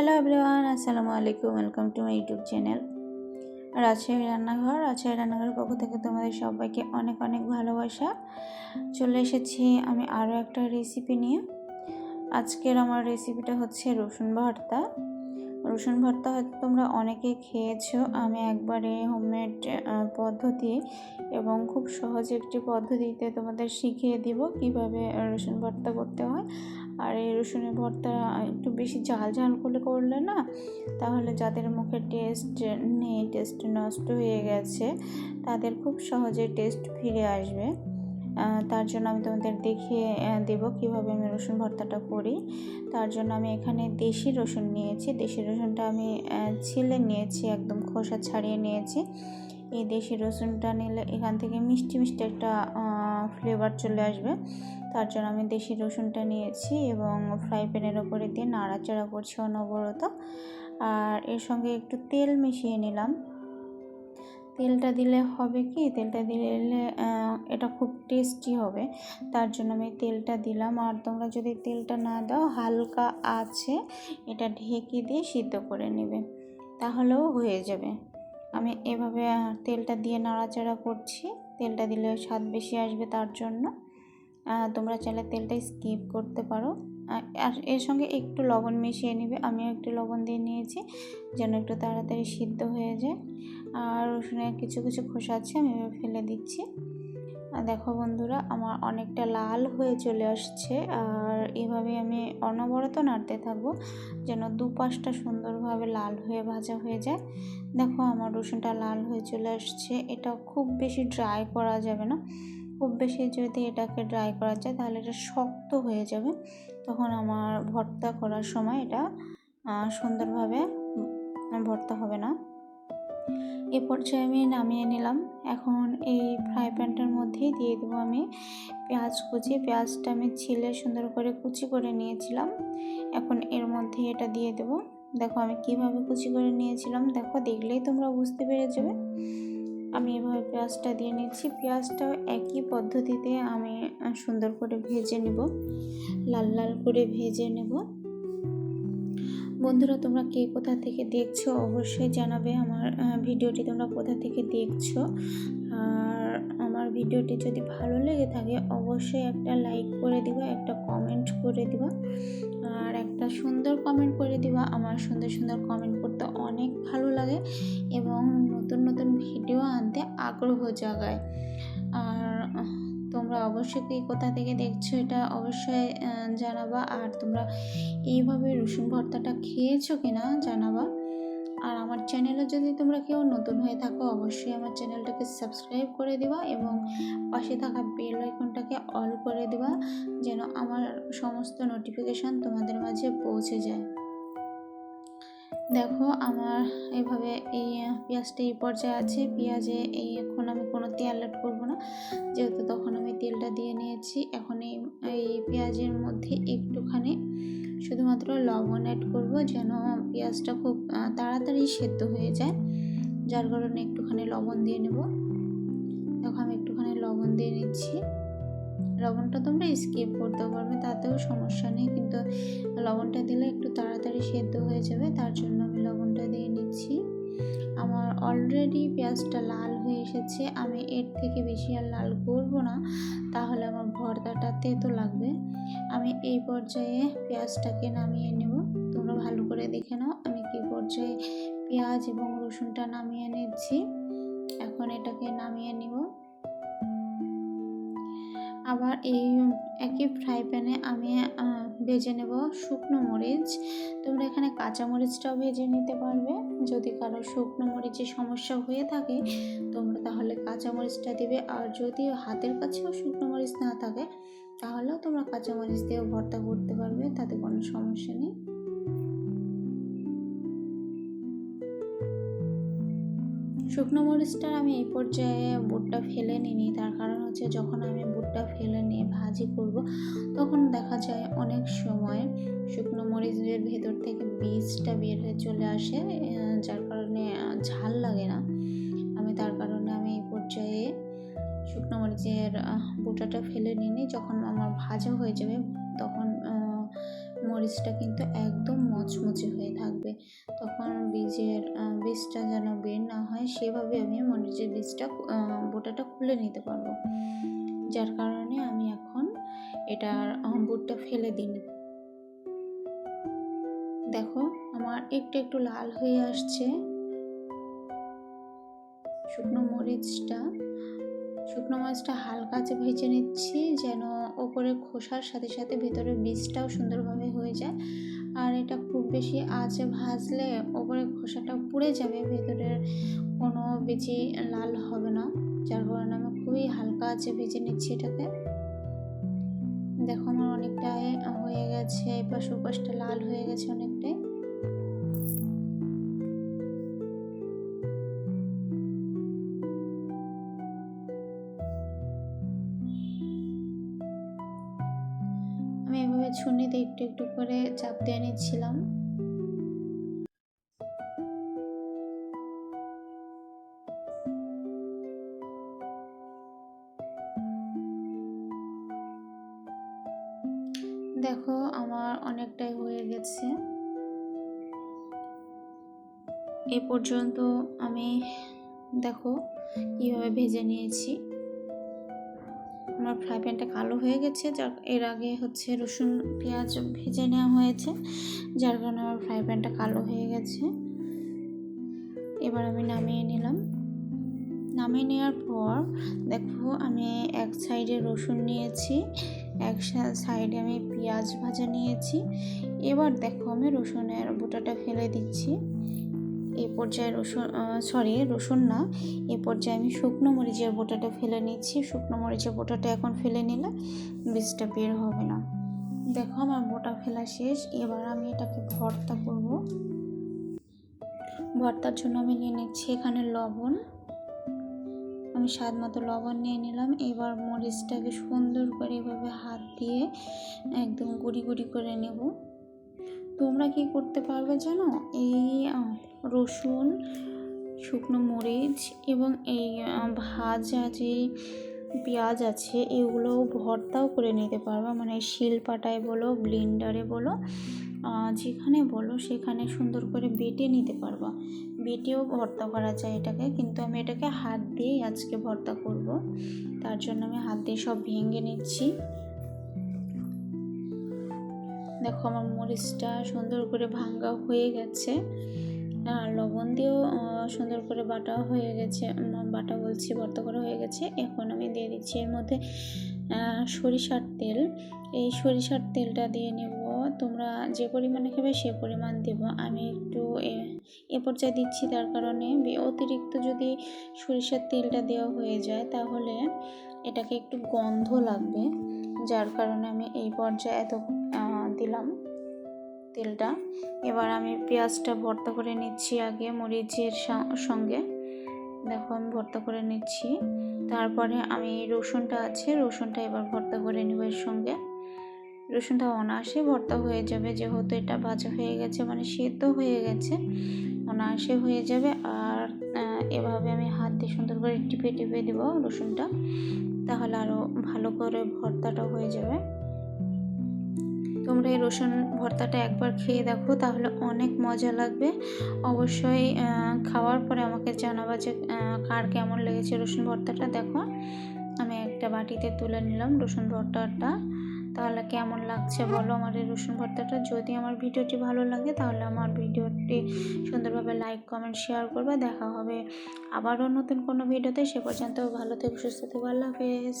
Hello everyone, আসসালামু আলাইকুম, welcome to my YouTube channel. Rajshahi রান্নাঘর রাজশাহী রান্নাঘরের পক্ষ থেকে তোমাদের সবাইকে অনেক অনেক ভালোবাসা। চলে এসেছি আমি আরও একটা রেসিপি নিয়ে। আজকের আমার রেসিপিটা হচ্ছে রসুন ভর্তা। রসুন ভর্তা হয়তো তোমরা অনেকে খেয়েছো। আমি একবারে হোমমেড পদ্ধতি এবং খুব সহজ একটি পদ্ধতিতে তোমাদের শিখিয়ে দিব কীভাবে রসুন ভর্তা করতে হয়। আর এই রসুনের ভর্তা একটু বেশি ঝাল ঝাল করে করলে না, তাহলে যাদের মুখে টেস্ট নেই টেস্ট নষ্ট হয়ে গেছে, তাদের খুব সহজে টেস্ট ফিরে আসবে। তার জন্য আমি তোমাদের দেখিয়ে দেব কীভাবে আমি রসুন ভর্তাটা করি। তার জন্য আমি এখানে দেশি রসুন নিয়েছি। দেশি রসুনটা আমি ছিলে নিয়েছি, একদম খোসা ছাড়িয়ে নিয়েছি। এই দেশি রসুনটা নিলে এখান থেকে মিষ্টি মিষ্টি একটা ফ্লেভার চলে আসবে। তার জন্য আমি দেশি রসুনটা নিয়েছি এবং ফ্রাই প্যানের ওপরে দিয়ে নাড়াচাড়া করছি অনবরত। আর এর সঙ্গে একটু তেল মিশিয়ে নিলাম। তেলটা দিলে হবে কি? তেলটা দিলে এটা খুব টেস্টি হবে। তার জন্য আমি তেলটা দিলাম। আর তোমরা যদি তেলটা না দাও, হালকা আছে, এটা ঢেকে দিয়ে সিদ্ধ করে নেবে। তাহলেও হয়ে যাবে। আমি এভাবে তেলটা দিয়ে নাড়াচাড়া করছি। তেলটা দিলে স্বাদ বেশি আসবে তার জন্য। তোমরা চাইলে তেলটা স্কিপ করতে পারো। আর এর সঙ্গে একটু লবণ মিশিয়ে নেবে। আমিও একটু লবণ দিয়ে নিয়েছি, যেন একটু তাড়াতাড়ি সিদ্ধ হয়ে যায়। আর রসুনের কিছু কিছু খোসা আছে, আমি ফেলে দিচ্ছি। দেখো বন্ধুরা, আমার অনেকটা লাল হয়ে চলে আসছে। আর এভাবে আমি অনবরত নাড়তে থাকব যেন দু পাশটা সুন্দরভাবে লাল হয়ে ভাজা হয়ে যায়। দেখো আমার রসুনটা লাল হয়ে চলে আসছে। এটা খুব বেশি ড্রাই করা যাবে না। খুব বেশি যদি এটাকে ড্রাই করা যায়, তাহলে এটা শক্ত হয়ে যাবে। তখন আমার ভর্তা করার সময় এটা সুন্দরভাবে ভর্তা হবে না। এ পর্যায়ে আমি নামিয়ে নিলাম। এখন এই ফ্রাই প্যানটার মধ্যেই দিয়ে দেবো আমি পেঁয়াজ কুচি। পেঁয়াজটা আমি ছিলে সুন্দর করে কুচি করে নিয়েছিলাম। এখন এর মধ্যে এটা দিয়ে দেবো। দেখো আমি কীভাবে কুচি করে নিয়েছিলাম। দেখো দেখলেই তোমরা বুঝতে পেরে যাবে। আমি এভাবে পেঁয়াজটা দিয়ে নিচ্ছি। পেঁয়াজটাও একই পদ্ধতিতে আমি সুন্দর করে ভেজে নেব। লাল লাল করে ভেজে নেব। বন্ধুরা, তোমরা কে কোথা থেকে দেখছ অবশ্যই জানাবে আমার ভিডিওটি তোমরা কোথা থেকে দেখছ। আর আমার ভিডিওটি যদি ভালো লেগে থাকে, অবশ্যই একটা লাইক করে দিবা, একটা কমেন্ট করে দিবা। আর একটা সুন্দর কমেন্ট করে দিবা। আমার সুন্দর সুন্দর কমেন্ট করতে অনেক ভালো লাগে এবং নতুন নতুন ভিডিও আনতে আগ্রহ জাগায়। আর তোমরা অবশ্যই কি কোথা থেকে দেখছ এটা অবশ্যই জানাবা। আর তোমরা এইভাবে রসুন ভর্তাটা খেয়েছো কিনা জানাবা। আর আমার চ্যানেলে যদি তোমরা কেউ নতুন হয়ে থাকো, অবশ্যই আমার চ্যানেলটাকে সাবস্ক্রাইব করে দিবা এবং পাশে থাকা বেল আইকনটাকে অল করে দিবা, যেন আমার সমস্ত নোটিফিকেশান তোমাদের মাঝে পৌঁছে যায়। দেখো আমার এভাবে এই পেঁয়াজটা এই পর্যায়ে আছে। পেঁয়াজে এই এখন আমি কোনো তেল অ্যাড করব না। যেহেতু তখন আমি তেলটা দিয়ে নিয়েছি, এখন এই এই পেঁয়াজের মধ্যে একটুখানি শুধুমাত্র লবণ অ্যাড করব যেন পেঁয়াজটা খুব তাড়াতাড়ি সেদ্ধ হয়ে যায়। যার কারণে একটুখানি লবণ দিয়ে নেব। দেখো আমি একটুখানি লবণ দিয়ে নিচ্ছি। লবণটা তোমরা স্কিপ করতে পারবে, তাতেও সমস্যা নেই। লবণটা দিলে একটু তাড়াতাড়ি সেদ্ধ হয়ে যাবে, তার জন্য আমি লবণটা দিয়ে নিচ্ছি। আমার অলরেডি পেঁয়াজটা লাল হয়ে এসেছে, আমি এর থেকে বেশি আর লাল করব না, তাহলে আমার ভর্তাটা তেতো লাগবে। আমি এই পর্যায়ে পেঁয়াজটাকে নামিয়ে নেব, তোমরা ভালো করে দেখে নাও, আমি কি পর্যায়ে পেঁয়াজ এবং রসুনটা নামিয়ে নিচ্ছি। এখন এটাকে নামিয়ে নিব। আবার এই একই ফ্রাই প্যানে আমি ভেজে নেব শুকনো মরিচ। তোমরা এখানে কাঁচা মরিচটাও ভেজে নিতে পারবে। যদি কারও শুকনো মরিচের সমস্যা হয়ে থাকে, তোমরা তাহলে কাঁচা মরিচটা দিবে। আর যদি হাতের কাছেও শুকনো মরিচ না থাকে, তাহলেও তোমরা কাঁচা মরিচ দিয়েও ভর্তা করতে পারবে, তাতে কোনো সমস্যা নেই। শুকনো মরিচটা আমি এই পর্যায়ে বুটটা ফেলে নিই তার কারণ হচ্ছে যখন আমি বুটটা ফেলে নিয়ে ভাজি করব, তখন দেখা যায় অনেক সময় শুকনো মরিচের ভেতর থেকে বীজটা বের হয়ে চলে আসে যার কারণে ঝাল লাগে না। আমি তার কারণে আমি এই পর্যায়ে শুকনো মরিচের বুটাটা ফেলে নিই যখন আমার ভাজা হয়ে যাবে, তখন মরিচটা কিন্তু একদম মচমচে হয়ে থাকবে। তখন বীজের বীজটা যেন বের না হয়, সেভাবে আমি মরিচের বীজটা বোটাটা খুলে নিতে পারব। যার কারণে আমি এখন এটার বুটটা ফেলে দিন দেখো, আমার একটু একটু লাল হয়ে আসছে। শুকনো মরিচটা শুকনো মরিচটা হালকা যে ভেজে নিচ্ছি যেন ওপরে খোসার সাথে সাথে ভেতরে বীজটাও সুন্দরভাবে হয়ে যায়। আর এটা খুব বেশি আঁচে ভাজলে ওপরে খোসাটা পুড়ে যাবে, ভেতরের কোনো বেশি লাল হবে না, যার কারণে আমি খুবই হালকা আছে ভেজে নিচ্ছি এটাতে দেখো আমার অনেকটাই হয়ে গেছে, এপাশ ওপাশটা লাল হয়ে গেছে অনেকটাই। একটু একটু করে চাপ দিয়ে নিচ্ছিলাম। দেখো, আমার অনেকটাই হয়ে গেছে। এ পর্যন্ত আমি, দেখো, কীভাবে ভেজে নিয়েছি। আমার ফ্রাই প্যানটা কালো হয়ে গেছে, যার এর আগে হচ্ছে রসুন, পেঁয়াজ ভেজে নেওয়া হয়েছে, যার কারণে আমার ফ্রাই প্যানটা কালো হয়ে গেছে। এবার আমি নামিয়ে নিলাম। নামিয়ে নেওয়ার পর দেখো আমি এক সাইডে রসুন নিয়েছি, এক সাইডে আমি পেঁয়াজ ভাজা নিয়েছি। এবার দেখো আমি রসুনের বোটাটা ফেলে দিচ্ছি। এই পর্যায়ে রসুন সরি রসুন না। এই পর্যায়ে আমি শুকনো মরিচের বোটাটা ফেলে নিচ্ছি। শুকনো মরিচের বোটাটা এখন ফেলে নিলে বীজটা বের হবে না। দেখো, আমার বোটা ফেলা শেষ। এবার আমি এটাকে ভর্তা করব। ভর্তার জন্য আমি নিয়ে নিচ্ছি এখানে লবণ। আমি স্বাদ মতো লবণ নিয়ে নিলাম। এবার মরিচটাকে সুন্দর করে এভাবে হাত দিয়ে একদম গুঁড়ি গুঁড়ি করে নেব। তোমরা কি করতে পারবে জানো? এই রসুন, শুকনো মরিচ এবং এই ভাজা যে পেঁয়াজ আছে, এগুলো ভর্তাও করে নিতে পারবে। মানে শিলপাটায় বলো, ব্লেন্ডারে বলো যেখানে বলো, সেখানে সুন্দর করে বেটে নিতে পারবা। বেটেও ভর্তা করা যায় এটাকে, কিন্তু আমি এটাকে হাত দিয়েই আজকে ভর্তা করব। তার জন্য আমি হাত দিয়ে সব ভেঙে নিচ্ছি। দেখো আমার মরিচটা সুন্দর করে ভাঙ্গা হয়ে গেছে। আর লবণ দিয়েও সুন্দর করে বাটা হয়ে গেছে বাটা বলছি ভর্তা করা হয়ে গেছে। এখন আমি দিয়ে দিচ্ছি এর মধ্যে সরিষার তেল। এই সরিষার তেলটা দিয়ে নেব। তোমরা যে পরিমাণে খাবে সে পরিমাণ দেব। আমি একটু, এ পর্যায়ে দিচ্ছি তার কারণে। অতিরিক্ত যদি সরিষার তেলটা দেওয়া হয়ে যায়, তাহলে এটাকে একটু গন্ধ লাগবে। যার কারণে আমি এই পর্যায়ে এত তেলটা। এবার আমি পেঁয়াজটা ভর্তা করে নিচ্ছি আগে মরিচের সঙ্গে। দেখো, আমি ভর্তা করে নিচ্ছি। তারপরে আমি রসুনটা আছে, রসুনটা এবার ভর্তা করে নিব এর সঙ্গে। রসুনটা অনায়াসে ভর্তা হয়ে যাবে, যেহেতু এটা ভাজা হয়ে গেছে মানে সেদ্ধ হয়ে গেছে, অনায়াসে হয়ে যাবে। আর এভাবে আমি হাত দিয়ে সুন্দর করে টিপে টিপে দেবো রসুনটা, তাহলে আরও ভালো করে ভর্তাটা হয়ে যাবে। তোমরা এই রসুন ভর্তাটা একবার খেয়ে দেখো, তাহলে অনেক মজা লাগবে। অবশ্যই খাওয়ার পরে আমাকে জানাবা যে কার কেমন লেগেছে রসুন ভর্তাটা। দেখো, আমি একটা বাটিতে তুলে নিলাম রসুন ভর্তাটা। তাহলে কেমন লাগছে বলো আমার এই রসুন ভর্তাটা? যদি আমার ভিডিওটি ভালো লাগে, তাহলে আমার ভিডিওটি সুন্দরভাবে লাইক কমেন্ট শেয়ার করবে। দেখা হবে আবারও নতুন কোনো ভিডিওতে। সে পর্যন্ত ভালো থেকে, সুস্থ থেকো। আল্লাহ হাফেজ।